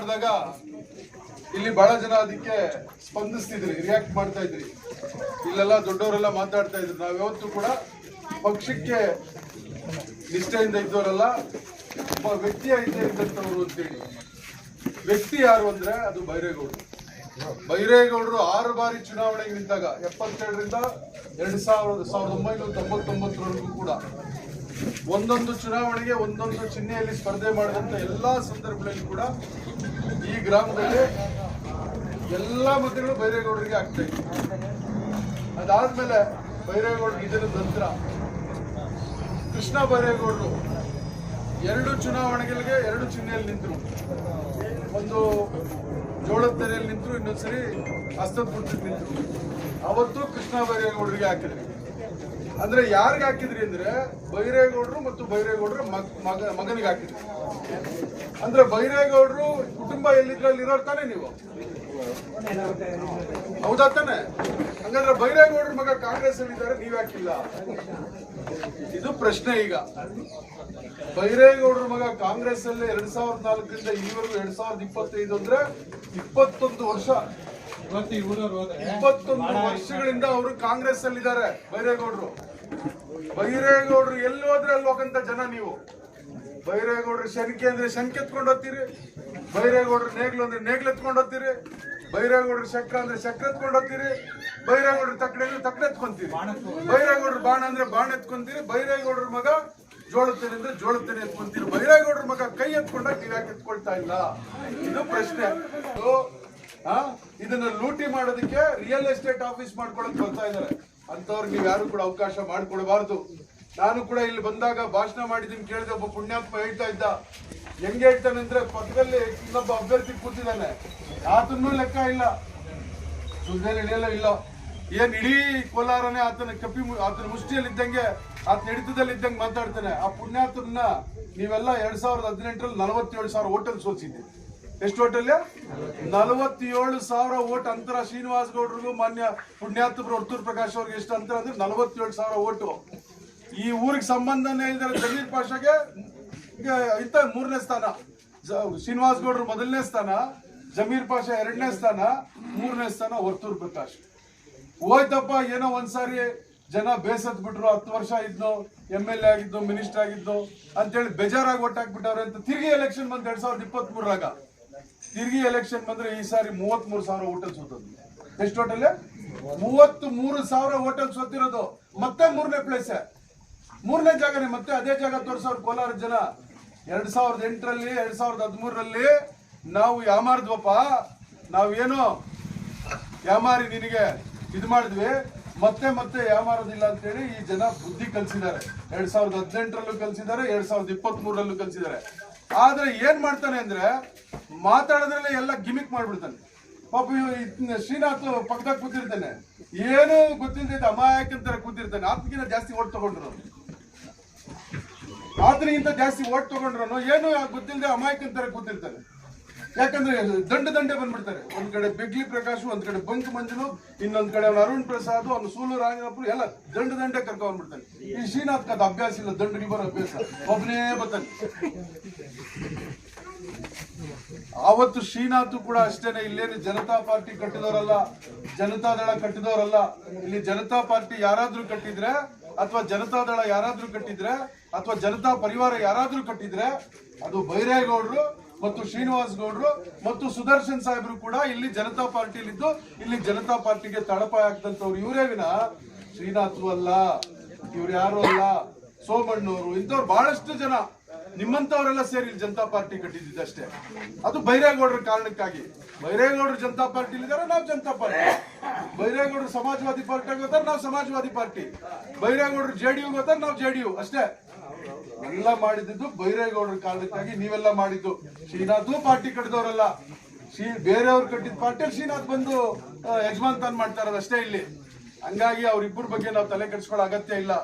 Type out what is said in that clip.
ಮಾತಾಡಿದಾಗ ಇಲ್ಲಿ ಬಹಳ ಜನ ಅದಕ್ಕೆ ಸ್ಪಂದಿಸ್ತಿದ್ರಿ ರಿಯಾಕ್ಟ್ ಮಾಡ್ತಾ ಇದ್ರಿ. ಇಲ್ಲೆಲ್ಲ ದೊಡ್ಡವರೆಲ್ಲ ಮಾತಾಡ್ತಾ ಇದ್ರು. ನಾವ್ ಯಾವತ್ತೂ ಕೂಡ ಪಕ್ಷಕ್ಕೆ ನಿಷ್ಠೆಯಿಂದ ಇದ್ದವರಲ್ಲ, ಒಬ್ಬ ವ್ಯಕ್ತಿಯ ಹಿಂದೆ ಇದ್ದಂಥವ್ರು ಅಂತೇಳಿ ವ್ಯಕ್ತಿ ಯಾರು ಅಂದ್ರೆ ಅದು ಬೈರೇಗೌಡರು. ಬೈರೇಗೌಡರು ಆರು ಬಾರಿ ಚುನಾವಣೆಗೆ ನಿಂತಾಗ ಎಪ್ಪತ್ತೆರಡರಿಂದ ಎರಡ್ ಸಾವಿರದ ಸಾವಿರದ ಒಂಬೈನೂರ ತೊಂಬತ್ತೊಂಬತ್ತರವರೆಗೂ ಕೂಡ ಒಂದೊಂದು ಚುನಾವಣೆಗೆ ಒಂದೊಂದು ಚಿಹ್ನೆಯಲ್ಲಿ ಸ್ಪರ್ಧೆ ಮಾಡಿದಂತ ಎಲ್ಲಾ ಸಂದರ್ಭಗಳಲ್ಲಿ ಕೂಡ ಈ ಗ್ರಾಮದಲ್ಲಿ ಎಲ್ಲ ಮತಗಳು ಬೈರೇಗೌಡರಿಗೆ ಆಗ್ತಾ ಇತ್ತು ಅದಾದ್ಮೇಲೆ ಬೈರೇಗೌಡರು ಇದರ ನಂತರ ಕೃಷ್ಣ ಬೈರೇಗೌಡರು ಎರಡು ಚುನಾವಣೆಗಳಿಗೆ ಎರಡು ಚಿಹ್ನೆಯಲ್ಲಿ ನಿಂತರು. ಒಂದು ಜೋಳದ ತೆರೆಯಲ್ಲಿ ನಿಂತರು, ಇನ್ನೊಂದ್ಸರಿ ಗುರ್ತಕ್ಕೆ ನಿಂತರು. ಅವತ್ತು ಕೃಷ್ಣ ಬೈರೇಗೌಡರಿಗೆ ಹಾಕಿದ್ರಿ. ಅಂದ್ರೆ ಯಾರಿಗೆ ಹಾಕಿದ್ರಿ ಅಂದ್ರೆ ಬೈರೇಗೌಡರು ಮತ್ತು ಬೈರೇಗೌಡರ ಮಗ ಮಗ- ಮಗನಿಗೆ ಹಾಕಿದ್ರಿ. ಅಂದ್ರೆ ಬೈರೇಗೌಡರು ಕುಟುಂಬ ಎಲ್ಲಿದ್ರಲ್ಲಿ ಇರೋರು ತಾನೆ ನೀವು? ಹೌದಾ ತಾನೆ? ಹಂಗಂದ್ರೆ ಬೈರೇಗೌಡರ ಮಗ ಕಾಂಗ್ರೆಸ್ ಅಲ್ಲಿ ಇದ್ದಾರೆ ನೀವ್ ಯಾಕಿಲ್ಲ ಇದು ಪ್ರಶ್ನೆ ಈಗ. ಬೈರೇಗೌಡರ ಮಗ ಕಾಂಗ್ರೆಸ್ ಅಲ್ಲಿ ಎರಡ್ ಸಾವಿರದ ನಾಲ್ಕರಿಂದ ಈವರೆಗೂ ಎರಡ್ ಸಾವಿರದ ಇಪ್ಪತ್ತೈದು ಅಂದ್ರೆ ಇಪ್ಪತ್ತೊಂದು ವರ್ಷ. ಇಪ್ಪತ್ತೊಂದು ವರ್ಷಗಳಿಂದ ಅವರು ಕಾಂಗ್ರೆಸ್ ಅಲ್ಲಿ ಇದ್ದಾರೆ ಬೈರೇಗೌಡರು. ಬೈರೇಗೌಡರು ಎಲ್ಲಿ ಹೋದ್ರೆ ಅಲ್ಲಿ ಹೋಗಂತ ಜನ ನೀವು? ಬೈರೇಗೌಡರು ಶನಿಕೆ ಅಂದ್ರೆ ಶನಿಕೆ ಎತ್ಕೊಂಡು ಹೋಗ್ತೀರಿ? ಬೈರೇಗೌಡರು ನೇಗ್ಲು ಅಂದ್ರೆ ನೇಗ್ಲು ಎತ್ಕೊಂಡು ಹೋಗ್ತೀರಿ? ಬೈರೇಗೌಡರು ಚಕ್ರ ಅಂದ್ರೆ ಚಕ್ರ ಎತ್ಕೊಂಡು ಹೋಗ್ತೀರಿ? ಬೈರೇಗೌಡರು ತಕ್ಕಡೆ ಅಂದ್ರೆ ತಕ್ಕಡೆ ಎತ್ಕೊಂತೀರಿ ಬೈರೇಗೌಡರು ಬಾಣ ಅಂದ್ರೆ ಬಾಣ ಎತ್ಕೊಂತೀರಿ? ಬೈರೇಗೌಡ್ರ ಮಗ ಜೋಳತೇನೆ ಅಂದ್ರೆ ಜೋಳತೇನೆ ಎತ್ಕೊಂತೀರಿ? ಬೈರೇಗೌಡ್ರ ಮಗ ಕೈ ಎತ್ಕೊಂಡಾಗ ನೀವ್ ಯಾಕೆ ಎತ್ಕೊಳ್ತಾ ಇಲ್ಲ? ಇದು ಪ್ರಶ್ನೆ. ಇದನ್ನ ಲೂಟಿ ಮಾಡೋದಕ್ಕೆ ರಿಯಲ್ ಎಸ್ಟೇಟ್ ಆಫೀಸ್ ಮಾಡ್ಕೊಳಕ್ ಬರ್ತಾ ಇದಾರೆ ಅಂತವ್ರಿಗೆ ನೀವು ಯಾರು ಕೂಡ ಅವಕಾಶ ಮಾಡ್ಕೊಡಬಾರ್ದು. ನಾನು ಕೂಡ ಇಲ್ಲಿ ಬಂದಾಗ ಭಾಷಣ ಮಾಡಿದ್ದೀನಿ ಕೇಳಿದೆ, ಒಬ್ಬ ಪುಣ್ಯಾತ್ಮ ಹೇಳ್ತಾ ಇದ್ದ. ಹೆಂಗೆ ಹೇಳ್ತಾನೆ ಅಂದ್ರೆ ಪಕ್ಕದಲ್ಲಿ ಇನ್ನೊಬ್ಬ ಅಭ್ಯರ್ಥಿ ಕೂತಿದ್ದಾನೆ. ಆತನೂ ಲೆಕ್ಕ ಇಲ್ಲ. ಸುಳ್ಳು ಹಿಡಿಯಲ್ಲ ಇಲ್ಲ. ಏನ್ ಇಡೀ ಕೋಲಾರನೇ ಆತನ ಕಪ್ಪಿ ಆತನ ಮುಷ್ಟಿಯಲ್ಲಿ ಇದ್ದಂಗೆ ಆತನ ಹಿಡಿತದಲ್ಲಿ ಇದ್ದಂಗೆ ಮಾತಾಡ್ತಾನೆ. ಆ ಪುಣ್ಯಾತನ ನೀವೆಲ್ಲ ಎರಡ್ ಸಾವಿರದ ಹದಿನೆಂಟರಲ್ಲಿ ನಲವತ್ತೇಳು ಸಾವಿರ ಹೋಟೆಲ್ ಸೋಲ್ಸಿದ್ದೆ ಎಷ್ಟು ಹೋಟೆಲ್ ನಲವತ್ತೇಳು ಸಾವಿರ ಓಟ್ ಅಂತರ ಶ್ರೀನಿವಾಸ್ ಗೌಡ್ರಿಗೂ ಮಾನ್ಯ ಪುಣ್ಯಾತ್ಮರು, ವರ್ತೂರ್ ಪ್ರಕಾಶ್ ಅವ್ರಿಗೆ ಎಷ್ಟು ಅಂತರ ಅಂದ್ರೆ ನಲವತ್ತೇಳು ಸಾವಿರ ಓಟು. ಈ ಊರಿಗೆ ಸಂಬಂಧ ಇದ್ದಾರೆ ಜಮೀರ್ ಪಾಷಾಗೆ ಇಂತ ಮೂರನೇ ಸ್ಥಾನ. ಶ್ರೀನಿವಾಸ್ ಗೌಡ್ರು ಮೊದಲನೇ ಸ್ಥಾನ, ಜಮೀರ್ ಪಾಷಾ ಎರಡನೇ ಸ್ಥಾನ, ಮೂರನೇ ಸ್ಥಾನ ವರ್ತೂರ್ ಪ್ರಕಾಶ್. ಹೋಯ್ತಪ್ಪ, ಏನೋ ಒಂದ್ಸಾರಿ ಜನ ಬೇಸತ್ ಬಿಟ್ರು ಹತ್ತು ವರ್ಷ ಇದ್ನು ಎಂ ಎಲ್ ಎ ಆಗಿದ್ದು, ಮಿನಿಸ್ಟರ್ ಆಗಿದ್ದು, ಅಂತೇಳಿ ಬೇಜಾರಾಗಿ ಒಟ್ಟು ಹಾಕ್ಬಿಟ್ಟವ್ರೆ ಅಂತ ತಿರ್ಗಿ ಎಲೆಕ್ಷನ್ ಬಂದ್ ಎರಡ್ ಸಾವಿರದ ಇಪ್ಪತ್ತ್ ಮೂರಾಗ ತಿರ್ಗಿ ಎಲೆಕ್ಷನ್ ಬಂದ್ರೆ ಈ ಸಾರಿ ಮೂವತ್ತ್ ಮೂರು ಸಾವಿರ ಹೋಟೆಲ್ ಸೋತದ್ದು. ಎಷ್ಟು ಹೋಟೆಲ್ ಮೂವತ್ತ್ ಮೂರು ಸಾವಿರ ಹೋಟೆಲ್ ಸೋತಿರೋದು. ಮತ್ತೆ ಮೂರನೇ ಪ್ಲೇಸ್ ಮೂರನೇ ಜಾಗನೇ ಮತ್ತೆ ಅದೇ ಜಾಗ ತೋರಿಸೋರು ಕೋಲಾರ ಜನ. ಎರಡ್ ಸಾವಿರದ ಎಂಟರಲ್ಲಿ, ಎರಡ್ ಸಾವಿರದ ಹದಿಮೂರರಲ್ಲಿ ನಾವು ಯಾಮಾರ್ದ್ವಪ್ಪ. ನಾವೇನು ಯಾಮಾರಿ ನಿನಗೆ ಇದು ಮಾಡಿದ್ವಿ. ಮತ್ತೆ ಮತ್ತೆ ಯಾಮಾರೋದಿಲ್ಲ ಅಂತೇಳಿ ಈ ಜನ ಬುದ್ಧಿ ಕಲ್ಸಿದ್ದಾರೆ. ಎರಡ್ ಸಾವಿರದ ಹದಿನೆಂಟರಲ್ಲೂ ಕಲಿಸಿದ್ದಾರೆ, ಎರಡ್ ಸಾವಿರದ ಇಪ್ಪತ್ತ್ ಮೂರರಲ್ಲೂ ಕಲ್ಸಿದ್ದಾರೆ. ಆದ್ರೆ ಏನ್ ಮಾಡ್ತಾನೆ ಅಂದ್ರೆ ಮಾತಾಡೋದ್ರಲ್ಲೇ ಎಲ್ಲ ಗಿಮಿಕ್ ಮಾಡ್ಬಿಡ್ತಾನೆ. ಪಾಪ ಶ್ರೀನಾಥ್ ಪಕ್ಕದಾಗ ಕೂತಿರ್ತಾನೆ. ಏನು ಗೊತ್ತಿಲ್ಲದೆ ಅಂತಾರೆ ಕೂತಿರ್ತಾನೆ. ಆತಗಿಂತ ಜಾಸ್ತಿ ಓಟ್ ತಗೊಂಡ್ರು. ಆತನಿಗಿಂತ ಜಾಸ್ತಿ ಓಟ್ ತಗೊಂಡ್ರು ಏನು ಗೊತ್ತಿಲ್ಲದೆ ಅಮಾಯಕಂತರ ಕೂತಿರ್ತಾರೆ. ಯಾಕಂದ್ರೆ ದಂಡ ದಂಡೆ ಬಂದ್ಬಿಡ್ತಾರೆ. ಒಂದ್ ಕಡೆ ಬಿಗ್ಲಿ ಪ್ರಕಾಶ್, ಒಂದ್ ಕಡೆ ಬಂಕ್ ಮಂಜುನು, ಇನ್ನೊಂದ್ ಕಡೆ ಅವ್ನು ಅರುಣ್ ಪ್ರಸಾದ್, ಅವ್ನು ಸೂಲು ರಾಜನಪುರ, ಎಲ್ಲ ದಂಡ ದಂಡೆ ಕರ್ಕೊಂಡ್ ಬಂದ್ಬಿಡ್ತಾರೆ ಈ ಶ್ರೀನಾಥ್ ಕದ ಅಭ್ಯಾಸ ಇಲ್ಲ ದಂಡ ಬರೋ ಅಭ್ಯಾಸ. ಒಬ್ಬನೇ ಬರ್ತಾನೆ ಅವತ್ತು ಶ್ರೀನಾಥ್ ಕೂಡ ಅಷ್ಟೇನೆ, ಇಲ್ಲೇನು ಜನತಾ ಪಾರ್ಟಿ ಕಟ್ಟಿದವರಲ್ಲ, ಜನತಾ ದಳ ಕಟ್ಟಿದವರಲ್ಲ, ಇಲ್ಲಿ ಜನತಾ ಪಾರ್ಟಿ ಯಾರಾದ್ರೂ ಕಟ್ಟಿದ್ರೆ ಅಥವಾ ಜನತಾ ದಳ ಯಾರಾದ್ರೂ ಕಟ್ಟಿದ್ರೆ, ಅಥವಾ ಜನತಾ ಪರಿವಾರ ಯಾರಾದ್ರೂ ಕಟ್ಟಿದ್ರೆ, ಅದು ಬೈರೇಗೌಡರು ಮತ್ತು ಶ್ರೀನಿವಾಸ್ ಗೌಡ್ರು ಮತ್ತು ಸುದರ್ಶನ್ ಸಾಹೇಬ್ರು ಕೂಡ ಇಲ್ಲಿ ಜನತಾ ಪಾರ್ಟಿಲಿದ್ದು ಇಲ್ಲಿ ಜನತಾ ಪಾರ್ಟಿಗೆ ತಳಪಾಯ ಆಗ್ತಂತವ್ರು ಇವರೇ ವಿನ. ಶ್ರೀನಾಥ್ ಅಲ್ಲ, ಇವ್ರು ಯಾರು ಅಲ್ಲ, ಸೋಮಣ್ಣವರು, ಇಂಥವ್ರು ಬಹಳಷ್ಟು ಜನ. ನಿಮ್ಮಂತವರೆಲ್ಲ ಸೇರಿ ಇಲ್ಲಿ ಜನತಾ ಪಾರ್ಟಿ ಕಟ್ಟಿದ್ದಷ್ಟೇ ಅದು ಬೈರೇಗೌಡರ ಕಾರಣಕ್ಕಾಗಿ. ಬೈರೇಗೌಡರು ಜನತಾ ಪಾರ್ಟಿ ಇದ್ದಾರೆ ನಾವು ಜನತಾ ಪಾರ್ಟಿ. ಬೈರೇಗೌಡರು ಸಮಾಜವಾದಿ ಪಾರ್ಟಿ ಹೋಗ್ತಾರೆ ನಾವು ಸಮಾಜವಾದಿ ಪಾರ್ಟಿ. ಬೈರೇಗೌಡರು ಜೆ ಡಿ ಯು ನಾವು ಜೆ ಡಿ ಯು ಅಷ್ಟೇ. ಎಲ್ಲ ಮಾಡಿದ್ದು ಬೈರೇಗೌಡರ ಕಾರಣಕ್ಕಾಗಿ ನೀವೆಲ್ಲ ಮಾಡಿದ್ದು. ಶ್ರೀನಾಥ್ ಪಾರ್ಟಿ ಕಟ್ಟಿದವರಲ್ಲ. ಶ್ರೀ ಬೇರೆಯವ್ರು ಕಟ್ಟಿದ ಪಾರ್ಟಿಯಲ್ಲಿ ಶ್ರೀನಾಥ್ ಬಂದು ಯಜಮಾನ್ ತಾನ್ ಮಾಡ್ತಾರದಷ್ಟೇ ಇಲ್ಲಿ. ಹಂಗಾಗಿ ಅವ್ರಿಬ್ಬರ ಬಗ್ಗೆ ನಾವು ತಲೆ ಕೆಡಿಸ್ಕೊಳ್ಳೋ ಅಗತ್ಯ ಇಲ್ಲ.